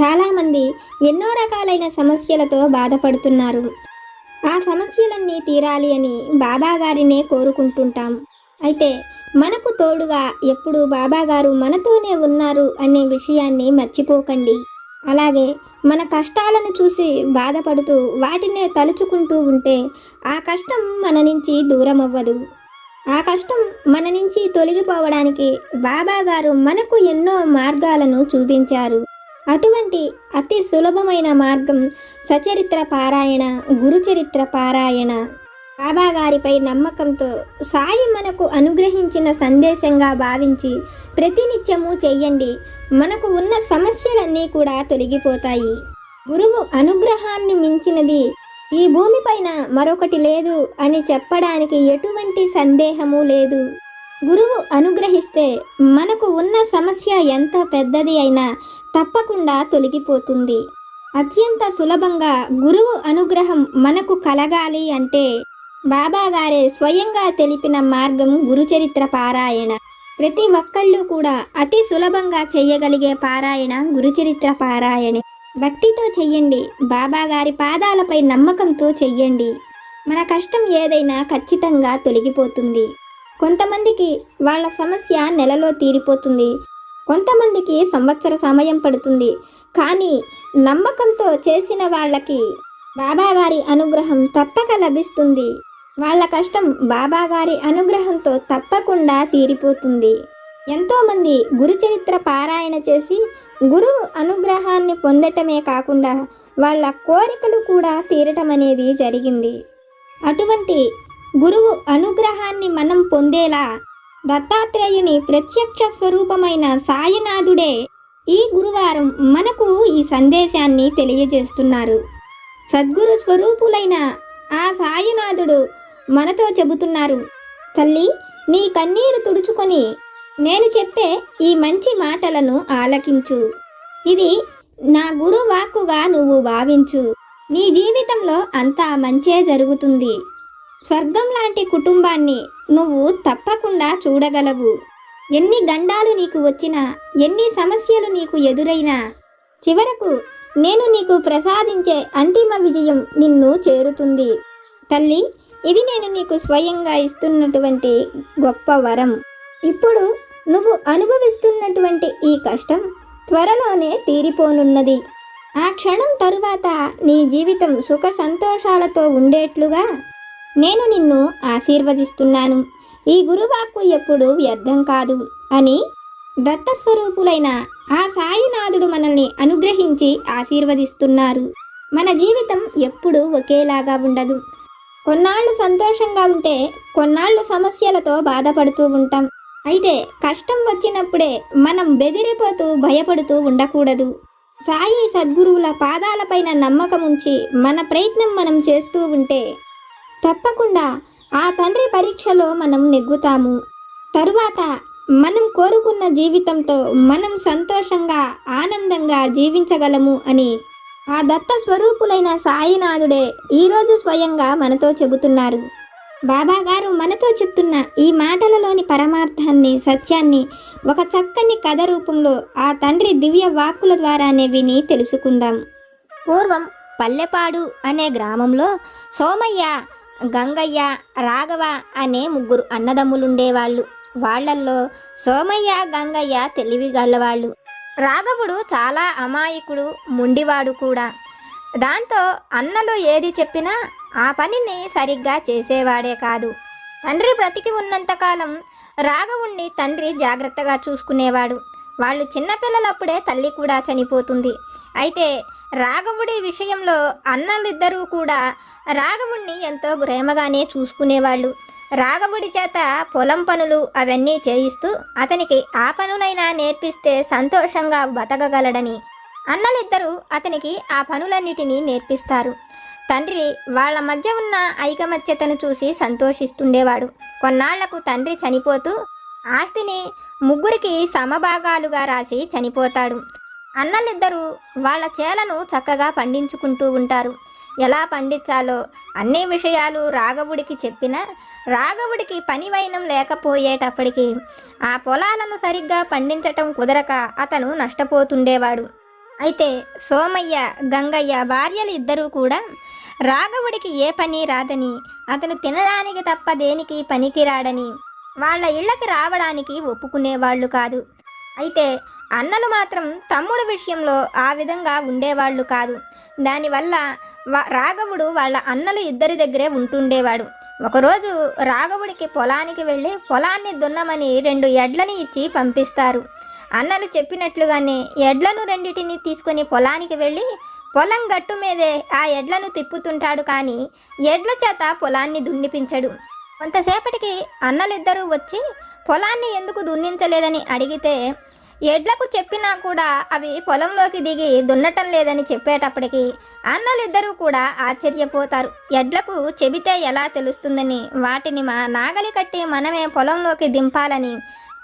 చాలామంది ఎన్నో రకాలైన సమస్యలతో బాధపడుతున్నారు. ఆ సమస్యలన్నీ తీరాలి అని బాబాగారినే కోరుకుంటుంటాం. అయితే మనకు తోడుగా ఎప్పుడు బాబాగారు మనతోనే ఉన్నారు అనే విషయాన్ని మర్చిపోకండి. అలాగే మన కష్టాలను చూసి బాధపడుతూ వాటినే తలుచుకుంటూ ఉంటే ఆ కష్టం మన నుంచి దూరం అవ్వదు ఆ కష్టం మన నుంచి తొలగిపోవడానికి బాబాగారు మనకు ఎన్నో మార్గాలను చూపించారు. అటువంటి అతి సులభమైన మార్గం సచరిత్ర పారాయణ గురుచరిత్ర పారాయణ. బాబా గారిపై నమ్మకంతో సాయి మనకు అనుగ్రహించిన సందేశంగా భావించి ప్రతినిత్యము చెయ్యండి. మనకు ఉన్న సమస్యలన్నీ కూడా తొలగిపోతాయి. గురువు అనుగ్రహాన్ని మించినది ఈ భూమిపైన మరొకటి లేదు అని చెప్పడానికి ఎటువంటి సందేహము లేదు. గురువు అనుగ్రహిస్తే మనకు ఉన్న సమస్య ఎంత పెద్దది అయినా తప్పకుండా తొలగిపోతుంది. అత్యంత సులభంగా గురువు అనుగ్రహం మనకు కలగాలి అంటే బాబాగారే స్వయంగా తెలిపిన మార్గం గురుచరిత్ర పారాయణ. ప్రతి ఒక్కళ్ళు కూడా అతి సులభంగా చేయగలిగే పారాయణ గురుచరిత్ర పారాయణే. భక్తితో చెయ్యండి బాబాగారి పాదాలపై నమ్మకంతో చెయ్యండి. మన కష్టం ఏదైనా ఖచ్చితంగా తొలగిపోతుంది. కొంతమందికి వాళ్ళ సమస్య నెలలో తీరిపోతుంది. కొంతమందికి సంవత్సర సమయం పడుతుంది. కానీ నమ్మకంతో చేసిన వాళ్ళకి బాబాగారి అనుగ్రహం తప్పక లభిస్తుంది. వాళ్ళ కష్టం బాబాగారి అనుగ్రహంతో తప్పకుండా తీరిపోతుంది. ఎంతోమంది గురుచరిత్ర పారాయణ చేసి గురువు అనుగ్రహాన్ని పొందటమే కాకుండా వాళ్ళ కోరికలు కూడా తీరటం అనేది జరిగింది. అటువంటి గురువు అనుగ్రహాన్ని మనం పొందేలా దత్తాత్రేయుని ప్రత్యక్ష స్వరూపమైన సాయినాథుడే ఈ గురువారం మనకు ఈ సందేశాన్ని తెలియజేస్తున్నారు. సద్గురు స్వరూపులైన ఆ సాయినాథుడు మనతో చెబుతున్నారు తల్లి నీ కన్నీరు తుడుచుకొని నేను చెప్పే ఈ మంచి మాటలను ఆలకించు. ఇది నా గురువాక్కుగా నువ్వు భావించు. నీ జీవితంలో అంతా మంచే జరుగుతుంది. స్వర్గం లాంటి కుటుంబాన్ని నువ్వు తప్పకుండా చూడగలవు. ఎన్ని గండాలు నీకు వచ్చినా ఎన్ని సమస్యలు నీకు ఎదురైనా చివరకు నేను నీకు ప్రసాదించే అంతిమ విజయం నిన్ను చేరుతుంది. తల్లి ఇది నేను నీకు స్వయంగా ఇస్తున్నటువంటి గొప్ప వరం. ఇప్పుడు నువ్వు అనుభవిస్తున్నటువంటి ఈ కష్టం త్వరలోనే తీరిపోనున్నది. ఆ క్షణం తరువాత నీ జీవితం సుఖ సంతోషాలతో ఉండేట్లుగా నేను నిన్ను ఆశీర్వదిస్తున్నాను. ఈ గురువాక్కు ఎప్పుడు వ్యర్థం కాదు అని దత్తస్వరూపులైన ఆ సాయినాథుడు మనల్ని అనుగ్రహించి ఆశీర్వదిస్తున్నారు. మన జీవితం ఎప్పుడూ ఒకేలాగా ఉండదు. కొన్నాళ్ళు సంతోషంగా ఉంటే కొన్నాళ్ళు సమస్యలతో బాధపడుతూ ఉంటాం. అయితే కష్టం వచ్చినప్పుడే మనం బెదిరిపోతూ భయపడుతూ ఉండకూడదు. సాయి సద్గురువుల పాదాలపైన నమ్మకం ఉంచి మన ప్రయత్నం మనం చేస్తూ ఉంటే తప్పకుండా ఆ తండ్రి పరీక్షలో మనం నెగ్గుతాము. తరువాత మనం కోరుకున్న జీవితంతో మనం సంతోషంగా ఆనందంగా జీవించగలము అని ఆ దత్త స్వరూపులైన సాయినాథుడే ఈరోజు స్వయంగా మనతో చెబుతున్నారు. బాబా గారు మనతో చెప్తున్న ఈ మాటలలోని పరమార్థాన్ని సత్యాన్ని ఒక చక్కని కథ రూపంలో ఆ తండ్రి దివ్య వాక్కుల ద్వారానే విని తెలుసుకుందాం. పూర్వం పల్లెపాడు అనే గ్రామంలో సోమయ్య గంగయ్య రాఘవ అనే ముగ్గురు అన్నదమ్ములుండేవాళ్ళు. వాళ్ళల్లో సోమయ్య గంగయ్య తెలివిగలవాళ్ళు. రాఘవుడు చాలా అమాయకుడు ముండివాడు కూడా. దాంతో అన్నలు ఏది చెప్పినా ఆ పనిని సరిగ్గా చేసేవాడే కాదు. తండ్రి బ్రతికి ఉన్నంతకాలం రాఘవుణ్ణి తండ్రి జాగ్రత్తగా చూసుకునేవాడు. వాళ్ళు చిన్నపిల్లలప్పుడే తల్లి కూడా చనిపోతుంది. అయితే రాఘవుడి విషయంలో అన్నలిద్దరూ కూడా రాఘవుణ్ణి ఎంతో ప్రేమగానే చూసుకునేవాళ్ళు. రాఘవుడి చేత పొలం పనులు అవన్నీ చేయిస్తూ అతనికి ఆ పనులైనా నేర్పిస్తే సంతోషంగా బతకగలడని. అన్నలిద్దరూ అతనికి ఆ పనులన్నిటినీ నేర్పిస్తారు. తండ్రి వాళ్ళ మధ్య ఉన్న ఐకమత్యతను చూసి సంతోషిస్తుండేవాడు. కొన్నాళ్ళకు తండ్రి చనిపోతూ ఆస్తిని ముగ్గురికి సమభాగాలుగా రాసి చనిపోతాడు. అన్నలిద్దరూ వాళ్ళ చేలను చక్కగా పండించుకుంటూ ఉంటారు. ఎలా పండించాలో అన్ని విషయాలు రాఘవుడికి చెప్పినా రాఘవుడికి పని వైనం లేకపోయేటప్పటికీ ఆ పొలాలను సరిగ్గా పండించటం కుదరక అతను నష్టపోతుండేవాడు. అయితే సోమయ్య గంగయ్య భార్యలు ఇద్దరూ కూడా రాఘవుడికి ఏ పని రాదని అతను తినడానికి తప్ప దేనికి పనికిరాడని వాళ్ళ ఇళ్ళకి రావడానికి ఒప్పుకునేవాళ్ళు కాదు. అయితే అన్నలు మాత్రం తమ్ముడు విషయంలో ఆ విధంగా ఉండేవాళ్ళు కాదు. దానివల్ల వా- రాఘవుడు వాళ్ళ అన్నలు ఇద్దరి దగ్గరే ఉంటుండేవాడు. ఒకరోజు రాఘవుడికి పొలానికి వెళ్ళి పొలాన్ని దున్నమని రెండు ఎడ్లని ఇచ్చి పంపిస్తారు. అన్నలు చెప్పినట్లుగానే ఎడ్లను రెండింటిని తీసుకొని పొలానికి వెళ్ళి పొలం గట్టు మీదే ఆ ఎడ్లను తిప్పుతుంటాడు కానీ ఎడ్ల చేత పొలాన్ని దున్నిపించడు. కొంతసేపటికి అన్నలిద్దరూ వచ్చి పొలాన్ని ఎందుకు దున్నించలేదని అడిగితే ఎడ్లకు చెప్పినా కూడా అవి పొలంలోకి దిగి దున్నటం లేదని చెప్పేటప్పటికి అన్నలిద్దరూ కూడా ఆశ్చర్యపోతారు. ఎడ్లకు చెబితే ఎలా తెలుస్తుందని వాటిని మా నాగలి కట్టి మనమే పొలంలోకి దింపాలని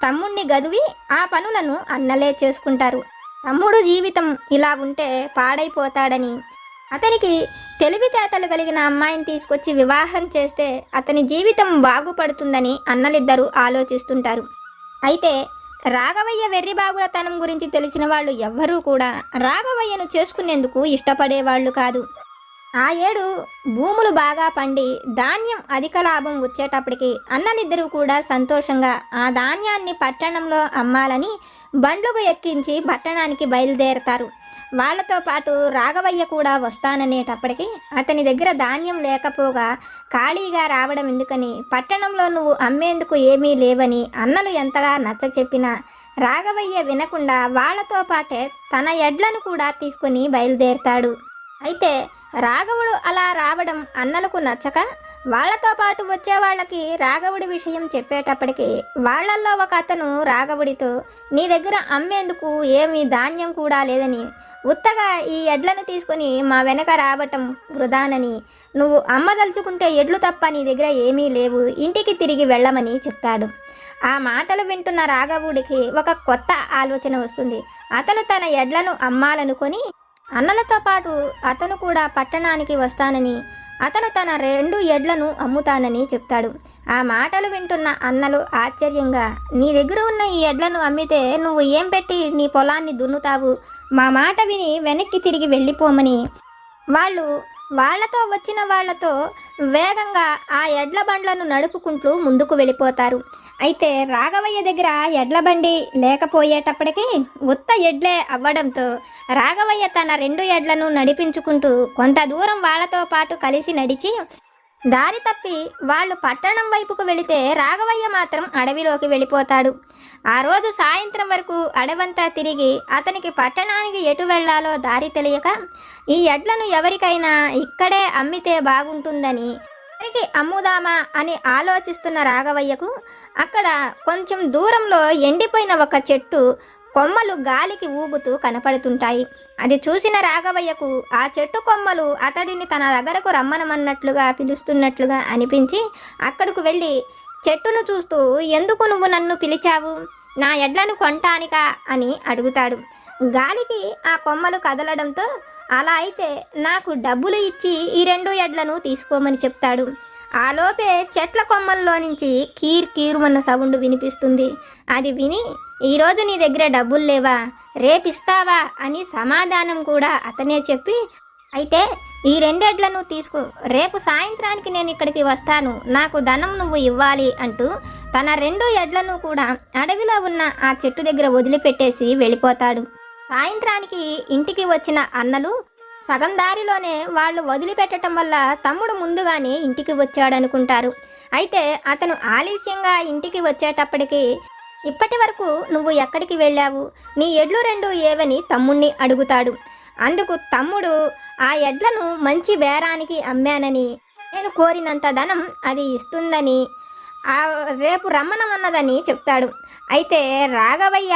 తమ్ముణ్ణి గదివి ఆ పనులను అన్నలే చేసుకుంటారు. తమ్ముడు జీవితం ఇలా ఉంటే పాడైపోతాడని అతనికి తెలివితేటలు కలిగిన అమ్మాయిని తీసుకొచ్చి వివాహం చేస్తే అతని జీవితం బాగుపడుతుందని అన్నలిద్దరూ ఆలోచిస్తుంటారు. అయితే రాఘవయ్య వెర్రిబాగులతనం గురించి తెలిసిన వాళ్ళు ఎవ్వరూ కూడా రాఘవయ్యను చేసుకునేందుకు ఇష్టపడేవాళ్ళు కాదు. ఆ ఏడు భూములు బాగా పండి ధాన్యం అధిక లాభం వచ్చేటప్పటికి అన్నలిద్దరూ కూడా సంతోషంగా ఆ ధాన్యాన్ని పట్టణంలో అమ్మాలని బండ్లకు ఎక్కించి పట్టణానికి బయలుదేరతారు. వాళ్ళతో పాటు రాఘవయ్య కూడా వస్తాననేటప్పటికి అతని దగ్గర ధాన్యం లేకపోగా ఖాళీగా రావడం ఎందుకని పట్టణంలో నువ్వు అమ్మేందుకు ఏమీ లేవని అన్నలు ఎంతగా నచ్చ చెప్పినా రాఘవయ్య వినకుండా వాళ్ళతో పాటే తన ఎడ్లను కూడా తీసుకుని బయలుదేరతాడు. అయితే రాఘవుడు అలా రావడం అన్నలకు నచ్చక వాళ్ళతో పాటు వచ్చే వాళ్ళకి రాఘవుడి విషయం చెప్పేటప్పటికి వాళ్ళల్లో ఒక అతను రాఘవుడితో నీ దగ్గర అమ్మేందుకు? ఏమీ ధాన్యం కూడా లేదని. ఉత్తగా ఈ ఎడ్లను తీసుకొని మా వెనక రావటం వృధానని. నువ్వు అమ్మదలుచుకుంటే ఎడ్లు తప్ప నీ దగ్గర ఏమీ లేవు. ఇంటికి తిరిగి వెళ్ళమని చెప్తాడు. ఆ మాటలు వింటున్న రాఘవుడికి ఒక కొత్త ఆలోచన వస్తుంది. అతను తన ఎడ్లను అమ్మాలనుకొని అన్నలతో పాటు అతను కూడా పట్టణానికి వస్తానని. అతను తన రెండు ఎడ్లను అమ్ముతానని చెప్తాడు. ఆ మాటలు వింటున్న అన్నలు ఆశ్చర్యంగా నీ దగ్గర ఉన్న ఈ ఎడ్లను అమ్మితే నువ్వు ఏం పెట్టి నీ పొలాన్ని దున్నుతావు? మా మాట విని వెనక్కి తిరిగి వెళ్ళిపోమని. వాళ్ళు వాళ్ళతో వచ్చిన వాళ్ళతో వేగంగా ఆ ఎడ్ల బండ్లను నడుపుకుంటూ ముందుకు వెళ్ళిపోతారు. అయితే రాఘవయ్య దగ్గర ఎడ్ల బండి లేకపోయేటప్పటికీ ఉత్త ఎడ్లే అవ్వడంతో రాఘవయ్య తన రెండు ఎడ్లను నడిపించుకుంటూ కొంత దూరం వాళ్ళతో పాటు కలిసి నడిచి దారి తప్పి వాళ్ళు పట్టణం వైపుకు వెళితే రాఘవయ్య మాత్రం అడవిలోకి వెళ్ళిపోతాడు. ఆ రోజు సాయంత్రం వరకు అడవంతా తిరిగి అతనికి పట్టణానికి ఎటు వెళ్ళాలో దారి తెలియక ఈ ఎడ్లను ఎవరికైనా ఇక్కడే అమ్మితే బాగుంటుందని ఎవరికి అమ్ముదామా అని ఆలోచిస్తున్న రాఘవయ్యకు అక్కడ కొంచెం దూరంలో ఎండిపోయిన ఒక చెట్టు కొమ్మలు గాలికి ఊగుతూ కనపడుతుంటాయి. అది చూసిన రాఘవయ్యకు ఆ చెట్టు కొమ్మలు అతడిని తన దగ్గరకు రమ్మనమన్నట్లుగా పిలుస్తున్నట్లుగా అనిపించి అక్కడకు వెళ్ళి చెట్టును చూస్తూ ఎందుకు నువ్వు నన్ను పిలిచావు? నా ఎడ్లను కొంటానికా? అని అడుగుతాడు. గాలికి ఆ కొమ్మలు కదలడంతో అలా అయితే నాకు డబ్బులు ఇచ్చి ఈ రెండు ఎడ్లను తీసుకోమని చెప్తాడు. ఆ లోపే చెట్ల కొమ్మల్లో నుంచి కీర్ కీరుమన్న సౌండ్ వినిపిస్తుంది. అది విని ఈరోజు నీ దగ్గర డబ్బులు లేవా? రేపిస్తావా? అని సమాధానం కూడా అతనే చెప్పి అయితే ఈ రెండెడ్లను తీసుకో రేపు సాయంత్రానికి నేను ఇక్కడికి వస్తాను. నాకు ధనం నువ్వు ఇవ్వాలి అంటూ తన రెండు ఎడ్లను కూడా అడవిలో ఉన్న ఆ చెట్టు దగ్గర వదిలిపెట్టేసి వెళ్ళిపోతాడు. సాయంత్రానికి ఇంటికి వచ్చిన అన్నలు సగం దారిలోనే వాళ్ళు వదిలిపెట్టడం వల్ల తమ్ముడు ముందుగానే ఇంటికి వచ్చాడనుకుంటారు. అయితే అతను ఆలస్యంగా ఇంటికి వచ్చేటప్పటికి ఇప్పటి వరకు నువ్వు ఎక్కడికి వెళ్ళావు? నీ ఎడ్లు రెండు ఏవని తమ్ముణ్ణి అడుగుతాడు. అందుకు తమ్ముడు ఆ ఎడ్లను మంచి బేరానికి అమ్మానని నేను కోరినంత ధనం అది ఇస్తుందని ఆ రేపు రమ్మనమన్నదని చెప్తాడు. అయితే రాఘవయ్య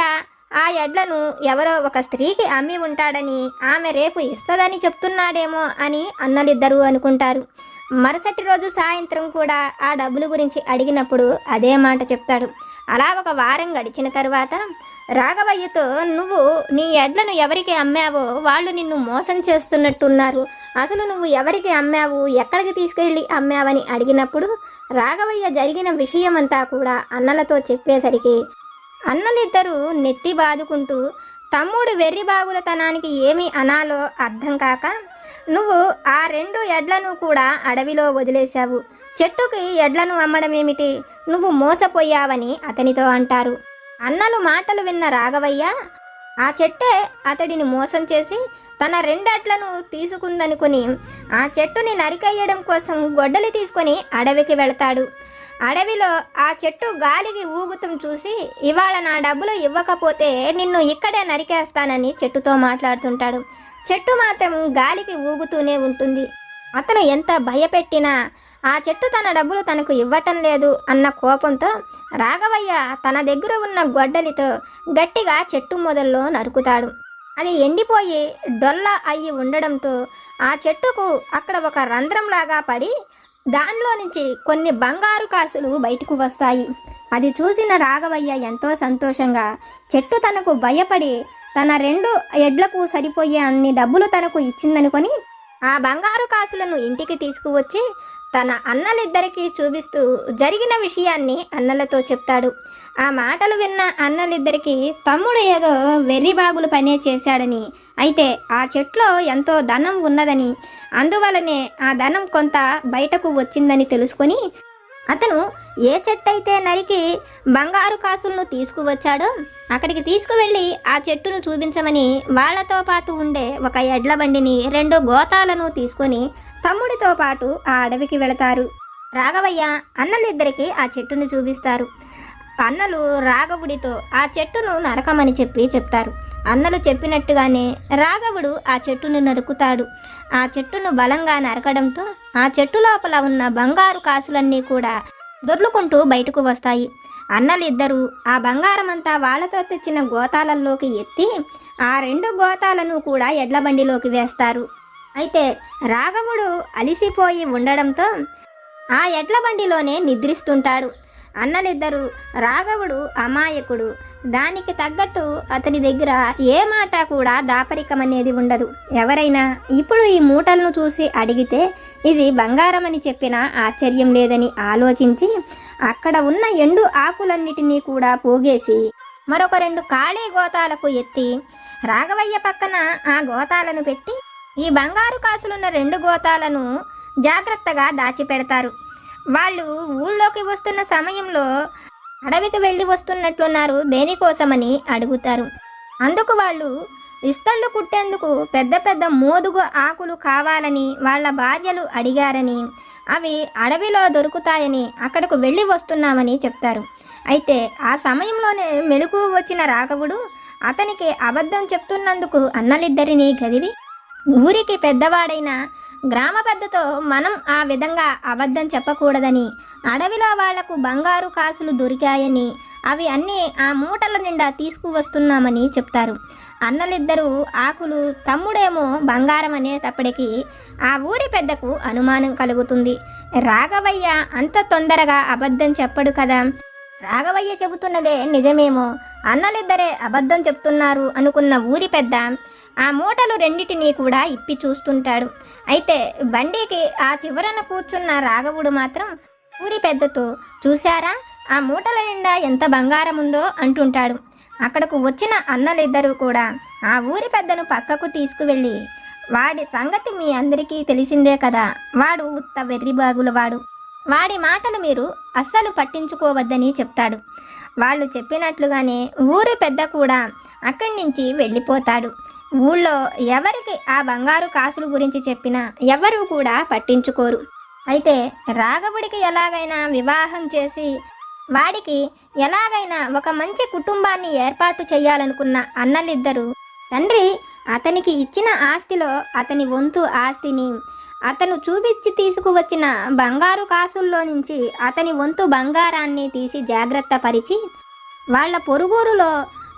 ఆ ఎడ్లను ఎవరో ఒక స్త్రీకి అమ్మి ఉంటాడని ఆమె రేపు ఇస్తుందని చెప్తున్నాడేమో అని అన్నలిద్దరూ అనుకుంటారు. మరుసటి రోజు సాయంత్రం కూడా ఆ డబ్బుల గురించి అడిగినప్పుడు అదే మాట చెప్తాడు. అలా ఒక వారం గడిచిన తర్వాత రాఘవయ్యతో నువ్వు నీ ఎడ్లను ఎవరికి అమ్మావో వాళ్ళు నిన్ను మోసం చేస్తున్నట్టున్నారు. అసలు నువ్వు ఎవరికి అమ్మావు? ఎక్కడికి తీసుకెళ్ళి అమ్మావని అడిగినప్పుడు రాఘవయ్య జరిగిన విషయమంతా కూడా అన్నలతో చెప్పేసరికి అన్నలిద్దరూ నెత్తి బాదుకుంటూ తమ్ముడు వెర్రి బాగులతనానికి ఏమి అనాలో అర్థం కాక నువ్వు ఆ రెండు ఎడ్లను కూడా అడవిలో వదిలేశావు. చెట్టుకి ఎడ్లను అమ్మడం ఏమిటి నువ్వు మోసపోయావని అతనితో అంటారు. అన్నలు మాటలు విన్న రాఘవయ్య ఆ చెట్టే అతడిని మోసం చేసి తన రెండెడ్లను తీసుకుందనుకుని ఆ చెట్టుని నరికేయడం కోసం గొడ్డలి తీసుకొని అడవికి వెళతాడు. అడవిలో ఆ చెట్టు గాలికి ఊగుతం చూసి ఇవాళ నా డబ్బులు ఇవ్వకపోతే నిన్ను ఇక్కడే నరికేస్తానని చెట్టుతో మాట్లాడుతుంటాడు. చెట్టు మాత్రం గాలికి ఊగుతూనే ఉంటుంది. అతను ఎంత భయపెట్టినా ఆ చెట్టు తన డబ్బులు తనకు ఇవ్వటం లేదు అన్న కోపంతో రాఘవయ్య తన దగ్గర ఉన్న గొడ్డలితో గట్టిగా చెట్టు మొదల్లో నరుకుతాడు. అది ఎండిపోయి డొల్ల అయ్యి ఉండడంతో ఆ చెట్టుకు అక్కడ ఒక రంధ్రంలాగా పడి దానిలో నుంచి కొన్ని బంగారు కాసులు బయటకు వస్తాయి. అది చూసిన రాఘవయ్య ఎంతో సంతోషంగా చెట్టు తనకు భయపడి తన రెండు ఎడ్లకు సరిపోయే అన్ని డబ్బులు తనకు ఇచ్చిందనుకొని ఆ బంగారు కాసులను ఇంటికి తీసుకువచ్చి తన అన్నలిద్దరికీ చూపిస్తూ జరిగిన విషయాన్ని అన్నలతో చెప్తాడు. ఆ మాటలు విన్న అన్నలిద్దరికీ తమ్ముడు ఏదో వెర్రిబాగులు పనే చేశాడని. అయితే ఆ చెట్లో ఎంతో ధనం ఉన్నదని. అందువలనే ఆ ధనం కొంత బయటకు వచ్చిందని తెలుసుకొని అతను ఏ చెట్టయితే నరికి బంగారు కాసులను తీసుకువచ్చాడో అక్కడికి తీసుకువెళ్ళి ఆ చెట్టును చూపించమని వాళ్ళతో పాటు ఉండే ఒక ఎడ్ల బండిని రెండు గోతాలను తీసుకొని తమ్ముడితో పాటు ఆ అడవికి వెళతారు. రాఘవయ్య అన్నలిద్దరికి ఆ చెట్టును చూపిస్తారు. అన్నలు రాఘవుడితో ఆ చెట్టును నరకమని చెప్పి చెప్తారు. అన్నలు చెప్పినట్టుగానే రాఘవుడు ఆ చెట్టును నరుకుతాడు. ఆ చెట్టును బలంగా నరకడంతో ఆ చెట్టు లోపల ఉన్న బంగారు కాసులన్నీ కూడా దొర్లుకుంటూ బయటకు వస్తాయి. అన్నలిద్దరూ ఆ బంగారమంతా వాళ్ళతో తెచ్చిన గోతాలల్లోకి ఎత్తి ఆ రెండు గోతాలను కూడా ఎడ్ల బండిలోకి వేస్తారు. అయితే రాఘవుడు అలిసిపోయి ఉండడంతో ఆ ఎడ్ల బండిలోనే నిద్రిస్తుంటాడు. అన్నలిద్దరూ రాఘవుడు అమాయకుడు. దానికి తగ్గట్టు అతని దగ్గర ఏ మాట కూడా దాపరికం అనేది ఉండదు. ఎవరైనా ఇప్పుడు ఈ మూటలను చూసి అడిగితే ఇది బంగారం అని చెప్పినా ఆశ్చర్యం లేదని ఆలోచించి అక్కడ ఉన్న ఎండు ఆకులన్నిటినీ కూడా పోగేసి మరొక రెండు ఖాళీ గోతాలకు ఎత్తి రాఘవయ్య పక్కన ఆ గోతాలను పెట్టి ఈ బంగారు కాసులున్న రెండు గోతాలను జాగ్రత్తగా దాచిపెడతారు. వాళ్ళు ఊళ్ళోకి వస్తున్న సమయంలో అడవికి వెళ్ళి వస్తున్నట్లున్నారు దేనికోసమని అడుగుతారు. అందుకు వాళ్ళు ఇస్తళ్ళు కుట్టేందుకు పెద్ద పెద్ద మోదుగు ఆకులు కావాలని వాళ్ళ భార్యలు అడిగారని అవి అడవిలో దొరుకుతాయని అక్కడకు వెళ్ళి వస్తున్నామని చెప్తారు. అయితే ఆ సమయంలోనే మెలకు వచ్చిన రాఘవుడు అతనికి అబద్ధం చెప్తున్నందుకు అన్నలిద్దరినీ గదివి ఊరికి పెద్దవాడైన గ్రామ పెద్దతో మనం ఆ విధంగా అబద్ధం చెప్పకూడదని అడవిలో వాళ్ళకు బంగారు కాసులు దొరికాయని అవి అన్నీ ఆ మూటల నిండా తీసుకువస్తున్నామని చెప్తారు. అన్నలిద్దరూ ఆకులు తమ్ముడేమో బంగారం అనేటప్పటికీ ఆ ఊరి పెద్దకు అనుమానం కలుగుతుంది. రాఘవయ్య అంత తొందరగా అబద్ధం చెప్పడు కదా? రాఘవయ్య చెబుతున్నదే నిజమేమో? అన్నలిద్దరే అబద్ధం చెప్తున్నారు అనుకున్న ఊరి పెద్ద ఆ మూటలు రెండిటినీ కూడా ఇప్పి చూస్తుంటాడు. అయితే బండికి ఆ చివరన కూర్చున్న రాఘవుడు మాత్రం ఊరి పెద్దతో చూశారా? ఆ మూటల నిండా ఎంత బంగారం ఉందో అంటుంటాడు. అక్కడకు వచ్చిన అన్నలిద్దరూ కూడా ఆ ఊరి పెద్దను పక్కకు తీసుకువెళ్ళి వాడి సంగతి మీ అందరికీ తెలిసిందే కదా? వాడు ఉత్త వెర్రిబాగుల వాడు. వాడి మాటలు మీరు అస్సలు పట్టించుకోవద్దని చెప్తాడు. వాళ్ళు చెప్పినట్లుగానే ఊరి పెద్ద కూడా అక్కడి నుంచి వెళ్ళిపోతాడు. ఊళ్ళో ఎవరికి ఆ బంగారు కాసుల గురించి చెప్పినా ఎవరు కూడా పట్టించుకోరు. అయితే రాఘవుడికి ఎలాగైనా వివాహం చేసి వాడికి ఎలాగైనా ఒక మంచి కుటుంబాన్ని ఏర్పాటు చేయాలనుకున్న అన్నలిద్దరూ తండ్రి అతనికి ఇచ్చిన ఆస్తిలో అతని వంతు ఆస్తిని అతను చూపించి తీసుకువచ్చిన బంగారు కాసుల్లో నుంచి అతని వంతు బంగారాన్ని తీసి జాగ్రత్త పరిచి వాళ్ళ పొరుగురులో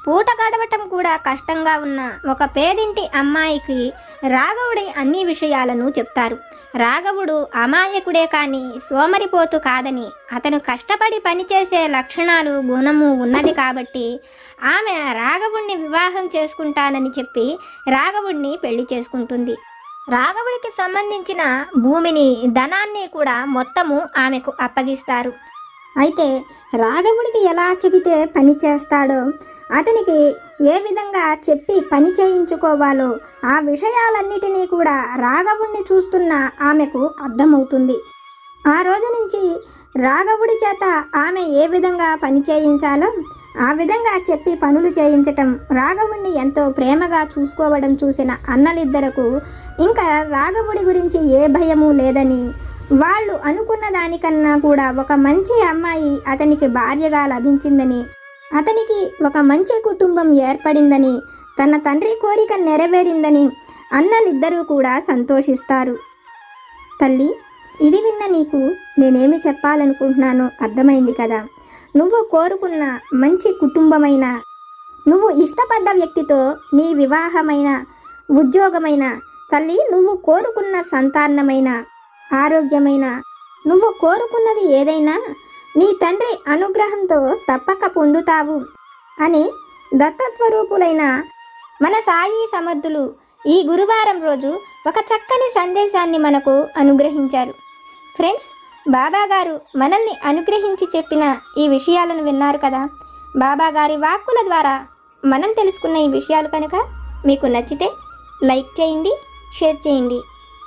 పూట గడవటం కూడా కష్టంగా ఉన్న ఒక పేదింటి అమ్మాయికి రాఘవుడి అన్ని విషయాలను చెప్తారు. రాఘవుడు అమాయకుడే కానీ సోమరిపోతు కాదని అతను కష్టపడి పనిచేసే లక్షణాలు గుణము ఉన్నది కాబట్టి ఆమె రాఘవుణ్ణి వివాహం చేసుకుంటానని చెప్పి రాఘవుణ్ణి పెళ్ళి చేసుకుంటుంది. రాఘవుడికి సంబంధించిన భూమిని ధనాన్ని కూడా మొత్తము ఆమెకు అప్పగిస్తారు. అయితే రాఘవుడికి ఎలా చెబితే పని చేస్తాడో అతనికి ఏ విధంగా చెప్పి పని చేయించుకోవాలో ఆ విషయాలన్నిటినీ కూడా రాఘవుణ్ణి చూస్తున్న ఆమెకు అర్థమవుతుంది. ఆ రోజు నుంచి రాఘవుడి చేత ఆమె ఏ విధంగా పని చేయించాలో ఆ విధంగా చెప్పి పనులు చేయించటం రాఘవుణ్ణి ఎంతో ప్రేమగా చూసుకోవడం చూసిన అన్నలిద్దరకు ఇంకా రాఘవుడి గురించి ఏ భయము లేదని వాళ్ళు అనుకున్న దానికన్నా కూడా ఒక మంచి అమ్మాయి అతనికి భార్యగా లభించిందని అతనికి ఒక మంచి కుటుంబం ఏర్పడిందని తన తండ్రి కోరిక నెరవేరిందని అన్నలిద్దరూ కూడా సంతోషిస్తారు. తల్లి ఇది విన్న నీకు నేనేమి చెప్పాలనుకుంటున్నానో అర్థమైంది కదా. నువ్వు కోరుకున్న మంచి కుటుంబమైన నువ్వు ఇష్టపడ్డ వ్యక్తితో నీ వివాహమైన ఉద్యోగమైన తల్లి నువ్వు కోరుకున్న సంతానమైన ఆరోగ్యమైన. నువ్వు కోరుకున్నది ఏదైనా నీ తండ్రి అనుగ్రహంతో తప్పక పొందుతావు అని దత్తస్వరూపులైన మన సాయి సమర్థులు ఈ గురువారం రోజు ఒక చక్కని సందేశాన్ని మనకు అనుగ్రహించారు. ఫ్రెండ్స్ బాబాగారు మనల్ని అనుగ్రహించి చెప్పిన ఈ విషయాలను విన్నారు కదా? బాబాగారి వాక్కుల ద్వారా మనం తెలుసుకున్న ఈ విషయాలు కనుక మీకు నచ్చితే లైక్ చేయండి షేర్ చేయండి.